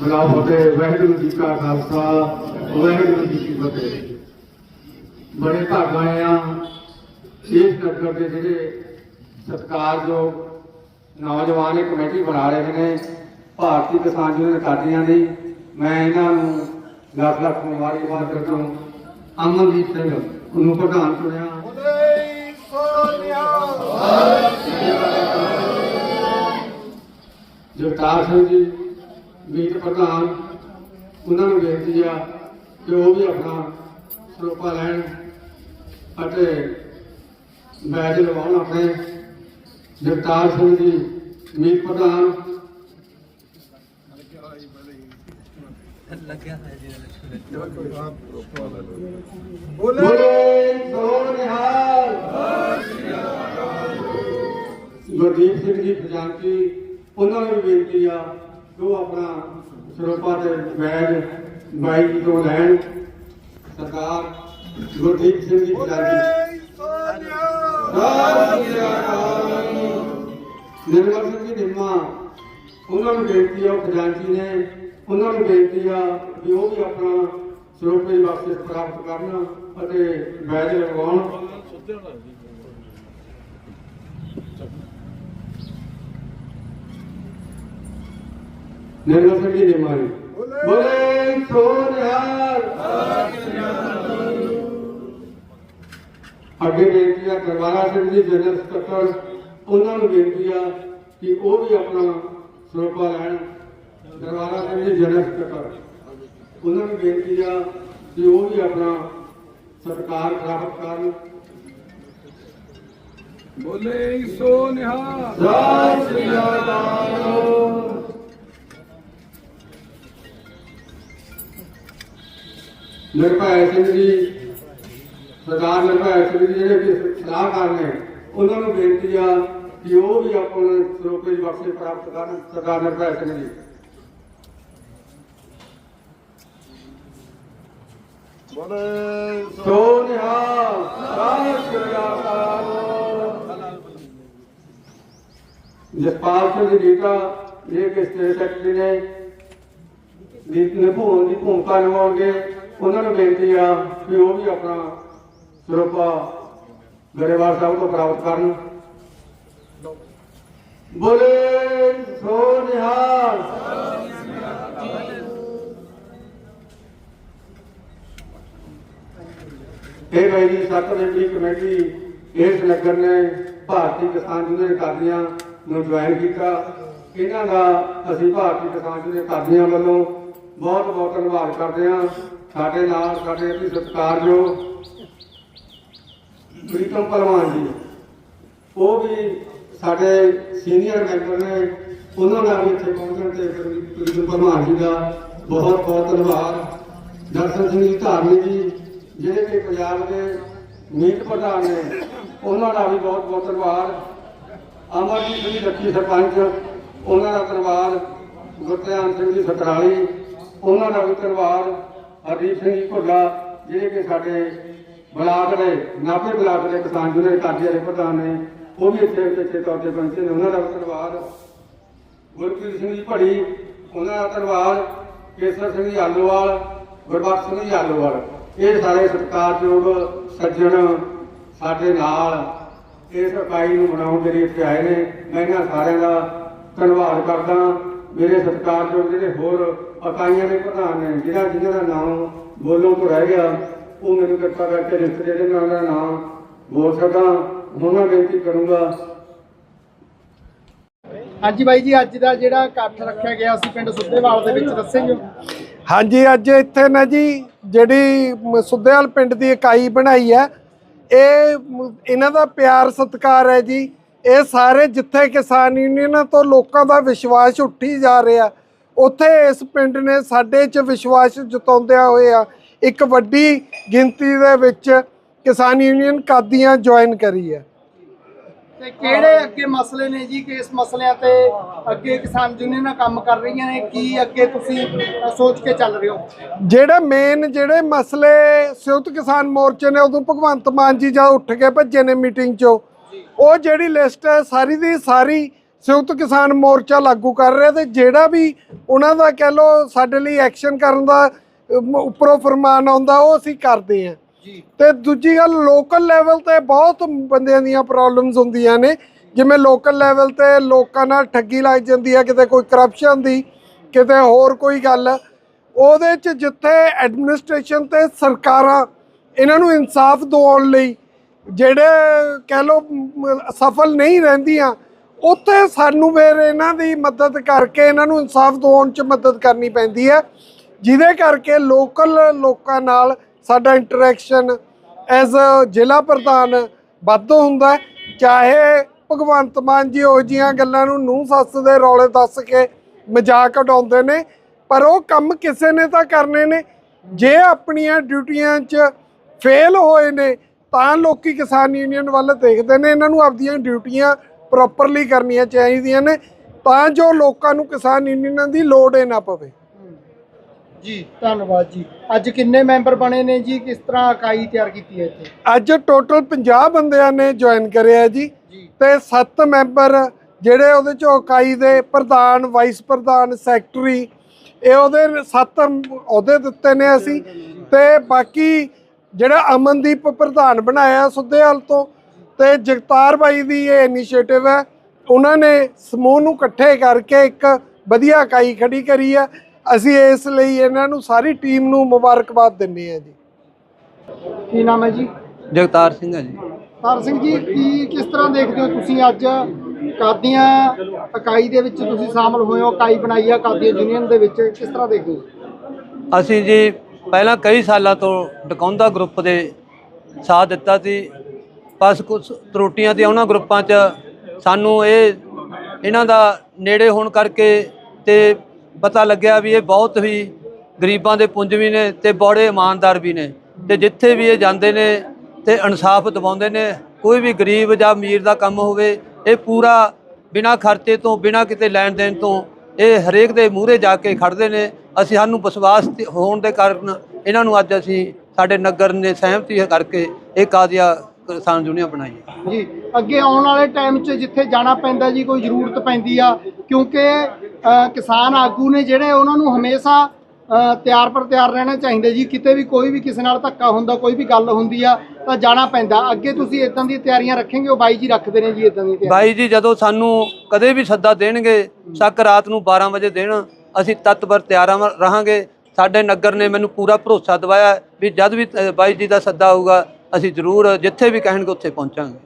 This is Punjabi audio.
ਬੁਲਾਓ ਫਤਿਹ, ਵਾਹਿਗੁਰੂ ਜੀ ਕਾ ਖਾਲਸਾ, ਵਾਹਿਗੁਰੂ ਜੀ ਕੀ ਫਤਿਹ। ਬੜੇ ਭਾਗਾਂ ਆ ਇਸ ਨਗਰ ਦੇ ਜਿਹੜੇ ਸਤਿਕਾਰਯੋਗ ਨੌਜਵਾਨ ਇਹ ਕਮੇਟੀ ਬਣਾ ਰਹੇ ਨੇ, ਭਾਰਤੀ ਕਿਸਾਨ ਯੂਨੀਅਨ ਕਾਦੀਆਂ ਦੀ। ਮੈਂ ਇਹਨਾਂ ਨੂੰ ਲੱਖ ਲੱਖ ਮੁਬਾਰਕਬਾਦ ਕਰਦਾ ਹਾਂ ਅਮਨਦੀਪ ਸਿੰਘ ਨੂੰ ਪ੍ਰਧਾਨ ਚੁਣਿਆ। ਜਗਤਾਰ ਸਿੰਘ ਜੀ ਪ੍ਰਧਾਨ ਉਹਨਾਂ ਨੂੰ ਬੇਨਤੀ ਆ ਕਿ ਉਹ ਵੀ ਆਪਣਾ ਸਰੋਪਾ ਲੈਣ ਅਤੇ ਬੈਜ ਲਵਾਉਣ ਆਪਣੇ ਜਗਤਾਰ ਸਿੰਘ ਜੀ ਮੀਤ ਪ੍ਰਧਾਨ। ਬੋਲੇ। ਸੋਨਿਹਾਲ ਗੁਰਦੀਪ ਸਿੰਘ ਜੀ ਖਜ਼ਾਨਚੀ ਉਹਨਾਂ ਨੂੰ ਬੇਨਤੀ ਆ ਕਿ ਉਹ ਆਪਣਾ ਸਰੋਪਾ ਤੇ ਵੈਜ ਬਾਈ ਤੋਂ ਲੈਣ ਸਰਕਾਰ ਗੁਰਦੀਪ ਸਿੰਘ ਜੀ ਖਜ਼ਾਨਚੀ ਨਿਰਮਲ ਸਿੰਘ ਜੀ ਨਿੰਮਾ ਉਹਨਾਂ ਨੂੰ ਬੇਨਤੀ ਆ, ਉਹ ਖਜ਼ਾਨਚੀ ਨੇ ਉਹਨਾਂ ਨੂੰ ਬੇਨਤੀ ਆ ਕਿ ਉਹ ਵੀ ਆਪਣਾ ਸਰੋਪੇ ਵਾਸਤੇ ਪ੍ਰਾਪਤ ਕਰਨ ਅਤੇ ਵੈਜ ਲਗਵਾਉਣ। ਜੀ ਨਿੰਮਾ ਜੀ ਬੋਲੇ। ਸੋਨਿਹਾਲ ਅੱਗੇ ਬੇਨਤੀ ਆ ਦਰਬਾਰਾ ਸਿੰਘ ਜੀ ਜਨਰਲ ਸਕੱਤਰ ਉਹਨਾਂ ਨੂੰ ਬੇਨਤੀ ਆ ਕਿ ਉਹ ਵੀ ਆਪਣਾ ਸਰੋਪਾ ਲੈਣ। ਦਰਬਾਰਾ ਸਿੰਘ ਜੀ ਜਨਰਲ ਸਕੱਤਰ। ਉਹਨਾਂ ਨੂੰ ਬੇਨਤੀ ਆ ਕਿ ਉਹ ਵੀ ਆਪਣਾ ਸਤਿਕਾਰ ਪ੍ਰਾਪਤ ਕਰਨ। ਬੋਲੇ ਸੋ ਨਿਹਾਲ ਸਤਿ ਸ੍ਰੀ ਅਕਾਲ। ਨਿਰਭੈ ਸਿੰਘ ਜੀ ਸਰਦਾਰ ਨਿਰਭੈ ਸਿੰਘ ਜੀ ਜਿਹੜੇ ਕਿ ਸਲਾਹਕਾਰ ਨੇ ਉਹਨਾਂ ਨੂੰ ਬੇਨਤੀ ਆ ਕਿ ਉਹ ਵੀ ਆਪਣੇ ਸਰੋਪੇ ਦੀ ਬਖਸ਼ਿਸ਼ ਪ੍ਰਾਪਤ ਕਰਨ ਸਰਦਾਰ ਨਿਰਭੈ ਸਿੰਘ ਜੀ। ਬੋਲੇ ਸੋ ਨਿਹਾਲ ਸਤਿ ਸ੍ਰੀ ਅਕਾਲ ਜਸਪਾਲ ਸਿੰਘ ਜੀ ਲੀਟਾ ਇਹ ਕਿ ਸਟੇਟ ਸੈਕਟਰੀ ਨੇ ਨਿਭਾਉਣ ਦੀ ਭੂਮਿਕਾ ਨਿਭਾਉਣਗੇ। ਉਹਨਾਂ ਨੂੰ ਬੇਨਤੀ ਆ ਕਿ ਉਹ ਵੀ ਆਪਣਾ ਸਰੋਪਾ ਗਰੇਵਾਲ ਸਾਹਿਬ ਤੋਂ ਪ੍ਰਾਪਤ ਕਰਨ। ਬੋਲੇ ਸੋ ਨਿਹਾਲ। ਇਹ ਭਾਈ ਜੀ ਸੱਤ ਮੈਂਬਰੀ ਕਮੇਟੀ ਇਸ ਨਗਰ ਨੇ ਭਾਰਤੀ ਕਿਸਾਨ ਯੂਨੀਅਨ ਕਾਦੀਆਂ ਨੂੰ ਜੁਆਇਨ ਕੀਤਾ। ਇਹਨਾਂ ਦਾ ਅਸੀਂ ਭਾਰਤੀ ਕਿਸਾਨ ਯੂਨੀਅਨ ਕਾਦੀਆਂ ਵੱਲੋਂ ਬਹੁਤ ਬਹੁਤ ਧੰਨਵਾਦ ਕਰਦੇ ਹਾਂ। ਸਾਡੇ ਨਾਲ ਸਾਡੇ ਅਤੀ ਸਤਿਕਾਰਯੋਗ ਪ੍ਰੀਤਮ ਪਹਿਲਵਾਨ ਜੀ। ਉਹ ਵੀ ਸਾਡੇ ਸੀਨੀਅਰ ਮੈਂਬਰ ਨੇ, ਉਹਨਾਂ ਨਾਲ ਵੀ ਇੱਥੇ ਪਹੁੰਚਣ ਤੇ ਪ੍ਰੀਤਮ ਪਹਿਲਵਾਨ ਜੀ ਦਾ ਬਹੁਤ ਬਹੁਤ ਧੰਨਵਾਦ। ਦਰਸ਼ਨ ਸਿੰਘ ਜੀ ਧਾਰਮੀ ਜੀ, ਜਿਹੜੇ ਕਿ ਪੰਜਾਬ ਦੇ ਮੀਤ ਪ੍ਰਧਾਨ ਨੇ, ਉਹਨਾਂ ਦਾ ਵੀ ਬਹੁਤ ਬਹੁਤ ਧੰਨਵਾਦ। ਅਮਰਜੀਤ ਜੀ ਲੱਕੀ ਸਰਪੰਚ, ਉਹਨਾਂ ਦਾ ਧੰਨਵਾਦ। ਗੁਰਧਿਆਨ ਸਿੰਘ ਜੀ ਸਤਰਾਲੀ, ਉਹਨਾਂ ਦਾ ਵੀ ਧੰਨਵਾਦ। ਹਰਦੀਪ ਸਿੰਘ ਜੀ ਭੁੱਲਾ, ਜਿਹੜੇ ਕਿ ਸਾਡੇ ਬਲਾਕ ਦੇ, ਨਾਭੇ ਬਲਾਕ ਦੇ ਕਿਸਾਨ ਯੂਨੀਅਨ ਕਾਦੀਆਂ ਦੇ ਪ੍ਰਧਾਨ ਨੇ, ਉਹ ਵੀ ਇੱਥੇ ਇੱਥੇ ਤੌਰ ਤੇ ਪਹੁੰਚੇ ਨੇ। ਉਹਨਾਂ ਦਾ ਧੰਨਵਾਦ। ਗੁਰਪ੍ਰੀਤ ਸਿੰਘ ਜੀ ਭੜੀ, ਉਹਨਾਂ ਦਾ ਧੰਨਵਾਦ। ਕੇਸਰ ਸਿੰਘ ਜੀ ਆਲੋਵਾਲ, ਗੁਰਬਖਸ਼ ਸਿੰਘ ਜੀ ਆਲੋਵਾਲ। ਇਹ ਸਾਰੇ ਸਤਿਕਾਰਯੋਗ ਸੱਜਣ ਸਾਡੇ ਨਾਲ ਇਸ ਇਕਾਈ ਨੂੰ ਬਣਾਉਣ ਦੇ ਲਈ ਇੱਥੇ ਆਏ ਨੇ। ਮੈਂ ਇਹਨਾਂ ਸਾਰਿਆਂ ਦਾ ਧੰਨਵਾਦ ਕਰਦਾ। ਮੇਰੇ ਸਤਿਕਾਰਯੋਗ ਜਿਹੜੇ ਹੋਰ ਇਕਾਈਆਂ ਦੇ ਪ੍ਰਧਾਨ ਨੇ ਜਿਹਨਾਂ ਜਿਹਨਾਂ ਦਾ ਨਾਮ ਬੋਲੋਂ ਤੋਂ ਰਹਿ ਗਿਆ ਉਹ ਮੈਨੂੰ ਕਿਰਪਾ ਕਰਕੇ ਲਿਖਤ ਦੇ ਉਹਨਾਂ ਦਾ ਨਾਮ ਬੋਲ ਸਕਾਂ ਮੈਂ ਬੇਨਤੀ ਕਰੂੰਗਾ। ਹਾਂਜੀ ਬਾਈ ਜੀ ਅੱਜ ਦਾ ਜਿਹੜਾ ਇਕੱਠ ਰੱਖਿਆ ਗਿਆ ਸੀ ਪਿੰਡ ਸੁੱਧੇਵਾਲ ਦੇ ਵਿੱਚ ਦੱਸੇਂਗੇ। ਹਾਂਜੀ ਅੱਜ ਇੱਥੇ ਨਾ ਜੀ ਜਿਹੜੀ ਸੁੱਧੇਵਾਲ ਪਿੰਡ ਦੀ ਇਕਾਈ ਬਣਾਈ ਹੈ ਇਹ ਇਹਨਾਂ ਦਾ ਪਿਆਰ ਸਤਿਕਾਰ ਹੈ ਜੀ। ਇਹ ਸਾਰੇ ਜਿੱਥੇ ਕਿਸਾਨ ਯੂਨੀਅਨਾਂ ਤੋਂ ਲੋਕਾਂ ਦਾ ਵਿਸ਼ਵਾਸ ਉੱਠੀ ਜਾ ਰਿਹਾ ਉੱਥੇ ਇਸ ਪਿੰਡ ਨੇ ਸਾਡੇ 'ਚ ਵਿਸ਼ਵਾਸ ਜਤਾਉਂਦਿਆਂ ਹੋਏ ਆ ਇੱਕ ਵੱਡੀ ਗਿਣਤੀ ਦੇ ਵਿੱਚ ਕਿਸਾਨ ਯੂਨੀਅਨ ਕਾਦੀਆਂ ਜੁਆਇਨ ਕਰੀ ਹੈ। ਤੇ ਕਿਹੜੇ ਅੱਗੇ ਮਸਲੇ ਨੇ ਜੀ ਕਿ ਇਸ ਮਸਲਿਆਂ ਤੇ ਅੱਗੇ ਕਿਸਾਨ ਯੂਨੀਅਨਾਂ ਕੰਮ ਕਰ ਰਹੀਆਂ ਨੇ? ਕੀ ਅੱਗੇ ਤੁਸੀਂ ਸੋਚ ਕੇ ਚੱਲ ਰਹੇ ਹੋ? ਜਿਹੜੇ ਮੇਨ ਜਿਹੜੇ ਮਸਲੇ ਸੰਯੁਕਤ ਕਿਸਾਨ ਮੋਰਚੇ ਨੇ ਉਦੋਂ ਭਗਵੰਤ ਮਾਨ ਜੀ ਜਦ ਉੱਠ ਕੇ ਭੱਜੇ ਨੇ ਮੀਟਿੰਗ 'ਚੋਂ। ਉਹ ਜਿਹੜੀ ਲਿਸਟ ਹੈ ਸਾਰੀ ਦੀ ਸਾਰੀ ਸੰਯੁਕਤ ਕਿਸਾਨ ਮੋਰਚਾ ਲਾਗੂ ਕਰ ਰਿਹਾ ਤੇ ਜਿਹੜਾ ਵੀ ਉਹਨਾਂ ਦਾ ਕਹਿ ਲੋ ਸਾਡੇ ਲਈ ਐਕਸ਼ਨ ਕਰਨ ਦਾ ਉੱਪਰੋਂ ਫਰਮਾਨ ਆਉਂਦਾ ਉਹ ਅਸੀਂ ਕਰਦੇ ਜੀ। ਤੇ ਦੂਜੀ ਗੱਲ ਲੋਕਲ ਲੈਵਲ ਤੇ ਬਹੁਤ ਬੰਦਿਆਂ ਦੀਆਂ ਪ੍ਰੋਬਲਮਸ ਹੁੰਦੀਆਂ ਨੇ। ਜਿਵੇਂ ਲੋਕਲ ਲੈਵਲ ਤੇ ਲੋਕਾਂ ਨਾਲ ਠੱਗੀ ਲੱਗ ਜਾਂਦੀ ਹੈ ਕਿਤੇ ਕੋਈ ਕਰਪਸ਼ਨ ਦੀ ਕਿਤੇ ਹੋਰ ਕੋਈ ਗੱਲ। ਉਹਦੇ ਚ ਜਿੱਥੇ ਐਡਮਿਨਿਸਟ੍ਰੇਸ਼ਨ ਤੇ ਸਰਕਾਰਾਂ ਇਹਨਾਂ ਨੂੰ ਇਨਸਾਫ ਦਿਵਾਉਣ ਲਈ ਜਿਹੜੇ ਕਹਿ ਲੋ ਸਫਲ ਨਹੀਂ ਰਹਿੰਦੀਆਂ ਉੱਥੇ ਸਾਨੂੰ ਫਿਰ ਇਹਨਾਂ ਦੀ ਮਦਦ ਕਰਕੇ, ਇਹਨਾਂ ਨੂੰ ਇਨਸਾਫ ਦਿਵਾਉਣ ਚ ਮਦਦ ਕਰਨੀ ਪੈਂਦੀ ਹੈ, ਜਿਹਦੇ ਕਰਕੇ ਲੋਕਲ ਲੋਕਾਂ ਨਾਲ ਸਾਡਾ ਇੰਟਰੈਕਸ਼ਨ ਐਜ਼ ਅ ਜ਼ਿਲ੍ਹਾ ਪ੍ਰਧਾਨ ਵੱਧ ਹੁੰਦਾ ਚਾਹੇ ਭਗਵੰਤ ਮਾਨ ਜੀ ਉਹ ਜੀਆਂ ਗੱਲਾਂ ਨੂੰ ਨੂੰ ਸੱਸ ਦੇ ਰੌਲੇ ਦੱਸ ਕੇ ਮਜ਼ਾਕ ਉਡਾਉਂਦੇ ਨੇ, ਪਰ ਉਹ ਕੰਮ ਕਿਸੇ ਨੇ ਤਾਂ ਕਰਨੇ ਨੇ। ਜੇ ਆਪਣੀਆਂ ਡਿਊਟੀਆਂ 'ਚ ਫੇਲ ਹੋਏ ਨੇ, ਤਾਂ ਲੋਕੀ ਕਿਸਾਨ ਯੂਨੀਅਨ ਵੱਲ ਦੇਖਦੇ ਨੇ, ਇਹਨਾਂ ਨੂੰ ਆਪਦੀਆਂ ਡਿਊਟੀਆਂ ਪ੍ਰੋਪਰਲੀ ਕਰਨੀਆਂ ਚਾਹੀਦੀਆਂ ਨੇ ਤਾਂ ਜੋ ਲੋਕਾਂ ਨੂੰ ਕਿਸਾਨ ਯੂਨੀਅਨਾਂ ਦੀ ਲੋੜ ਹੀ ਨਾ ਪਵੇ। ਜੀ ਧੰਨਵਾਦ ਜੀ। ਅੱਜ ਕਿੰਨੇ ਮੈਂਬਰ ਬਣੇ ਨੇ ਜੀ? ਕਿਸ ਤਰ੍ਹਾਂ ਇਕਾਈ ਤਿਆਰ ਕੀਤੀ ਹੈ ਇੱਥੇ? ਅੱਜ ਟੋਟਲ 50 ਬੰਦਿਆਂ ਨੇ ਜੁਆਇਨ ਕਰਿਆ ਜੀ ਤੇ 7 ਮੈਂਬਰ ਜਿਹੜੇ ਉਹਦੇ ਚੋਂ ਇਕਾਈ ਦੇ ਪ੍ਰਧਾਨ ਵਾਈਸ ਪ੍ਰਧਾਨ ਸੈਕਟਰੀ ਇਹ ਉਹਦੇ 7 ਅਹੁਦੇ ਦਿੱਤੇ ਨੇ ਅਸੀਂ ਤੇ ਬਾਕੀ ਜਿਹੜਾ ਅਮਨਦੀਪ ਪ੍ਰਧਾਨ ਬਣਾਇਆ ਸੁੱਧੇਵਾਲ ਤੋਂ ਤੇ ਜਗਤਾਰ ਬਾਈ ਦੀ ਇਹ ਇਨੀਸ਼ੀਏਟਿਵ ਹੈ ਉਹਨਾਂ ਨੇ ਸਮੂਹ ਨੂੰ ਇਕੱਠੇ ਕਰਕੇ ਇੱਕ ਵਧੀਆ ਇਕਾਈ ਖੜੀ ਕਰੀ ਹੈ। ਅਸੀਂ ਇਸ ਲਈ ਇਹਨਾਂ ਨੂੰ ਸਾਰੀ ਟੀਮ ਨੂੰ ਮੁਬਾਰਕਬਾਦ ਦਿੰਦੇ ਹਾਂ ਜੀ। ਕੀ ਨਾਮ ਹੈ ਜੀ? ਜਗਤਾਰ ਸਿੰਘ ਹੈ ਜੀ। ਤਾਰ ਸਿੰਘ ਜੀ ਕੀ ਕਿਸ ਤਰ੍ਹਾਂ ਦੇਖਦੇ ਹੋ ਤੁਸੀਂ ਅੱਜ ਕਾਦੀਆਂ ਇਕਾਈ ਦੇ ਵਿੱਚ ਤੁਸੀਂ ਸ਼ਾਮਲ ਹੋਏ ਹੋ ਇਕਾਈ ਬਣਾਈ ਆ ਕਾਦੀਆਂ ਯੂਨੀਅਨ ਦੇ ਵਿੱਚ ਕਿਸ ਤਰ੍ਹਾਂ ਦੇਖਦੇ ਹੋ? ਅਸੀਂ ਜੀ ਪਹਿਲਾਂ ਕਈ ਸਾਲਾਂ ਤੋਂ ਡਕੌਂਦਾ ਗਰੁੱਪ ਦੇ ਸਾਥ ਦਿੱਤਾ ਸੀ। ਬਸ ਕੁਝ ਤਰੁੱਟੀਆਂ ਤੇ ਉਹਨਾਂ ਗਰੁੱਪਾਂ 'ਚ ਸਾਨੂੰ ਇਹ, ਇਹਨਾਂ ਦਾ ਨੇੜੇ ਹੋਣ ਕਰਕੇ ਤੇ ਪਤਾ ਲੱਗਿਆ ਵੀ ਇਹ ਬਹੁਤ ਹੀ ਗਰੀਬਾਂ ਦੇ ਪੁੰਜ ਵੀ ਨੇ ਤੇ ਬੜੇ ਇਮਾਨਦਾਰ ਵੀ ਨੇ। ਤੇ ਜਿੱਥੇ ਵੀ ਇਹ ਜਾਂਦੇ ਨੇ ਤੇ ਇਨਸਾਫ ਦਿਵਾਉਂਦੇ ਨੇ, ਕੋਈ ਵੀ ਗਰੀਬ ਜਾਂ ਅਮੀਰ ਦਾ ਕੰਮ ਹੋਵੇ, ਇਹ ਪੂਰਾ ਬਿਨਾਂ ਖਰਚੇ ਤੋਂ, ਬਿਨਾਂ ਕਿਤੇ ਲੈਣ ਦੇਣ ਤੋਂ, ਇਹ ਹਰੇਕ ਦੇ ਮੂਹਰੇ ਜਾ ਕੇ ਖੜਦੇ ਨੇ। ਅਸੀਂ ਸਾਨੂੰ ਵਿਸ਼ਵਾਸ ਹੋਣ ਦੇ ਕਾਰਨ ਇਹਨਾਂ ਨੂੰ ਅੱਜ ਅਸੀਂ ਸਾਡੇ ਨਗਰ ਨੇ ਸਹਿਮਤੀ ਕਰਕੇ ਇਹ ਕਾਦੀਆ ਕਿਸਾਨ ਯੂਨੀਅਨ ਬਣਾਈ ਹੈ। ਜੀ ਅੱਗੇ ਆਉਣ ਵਾਲੇ ਟਾਈਮ 'ਚ ਜਿੱਥੇ ਜਾਣਾ ਪੈਂਦਾ ਜੀ ਕੋਈ ਜ਼ਰੂਰਤ ਪੈਂਦੀ ਆ ਕਿਉਂਕਿ ਅ, ਕਿਸਾਨ ਆਗੂ ਨੇ ਜਿਹੜੇ ਉਹਨਾਂ ਨੂੰ ਹਮੇਸ਼ਾ ਅ, ਤਿਆਰ ਪਰ ਤਿਆਰ ਰਹਿਣਾ ਚਾਹੀਦਾ ਜੀ। ਕਿਤੇ ਵੀ ਕੋਈ ਵੀ ਕਿਸੇ ਨਾਲ ਧੱਕਾ ਹੁੰਦਾ ਕੋਈ ਵੀ ਗੱਲ ਹੁੰਦੀ ਆ ਤਾਂ ਜਾਣਾ ਪੈਂਦਾ। ਅੱਗੇ ਤੁਸੀਂ ਇਦਾਂ ਦੀਆਂ ਤਿਆਰੀਆਂ ਰੱਖेंगे ਉਹ ਬਾਈ ਜੀ ਰੱਖਦੇ ਨੇ ਜੀ ਇਦਾਂ ਦੀਆਂ ਤਿਆਰੀਆਂ। ਬਾਈ ਜੀ ਜਦੋਂ ਸਾਨੂੰ ਕਦੇ ਵੀ ਸੱਦਾ ਦੇਣਗੇ ਸ਼ੱਕ ਰਾਤ ਨੂੰ 12 ਵਜੇ ਦੇਣ ਅਸੀਂ ਤਤਪਰ ਤਿਆਰ ਰਹਾਂ- ਰਹਾਂਗੇ। ਸਾਡੇ ਨਗਰ ਨੇ ਮੈਨੂੰ ਪੂਰਾ ਭਰੋਸਾ ਦਿਵਾਇਆ ਹੈ ਵੀ ਜਦ ਵੀ ਅ, ਬਾਈ ਜੀ ਦਾ ਸੱਦਾ ਆਊਗਾ ਅਸੀਂ ਜ਼ਰੂਰ ਜਿੱਥੇ ਵੀ ਕਹਿਣਗੇ ਉੱਥੇ ਪਹੁੰਚਾਂਗੇ।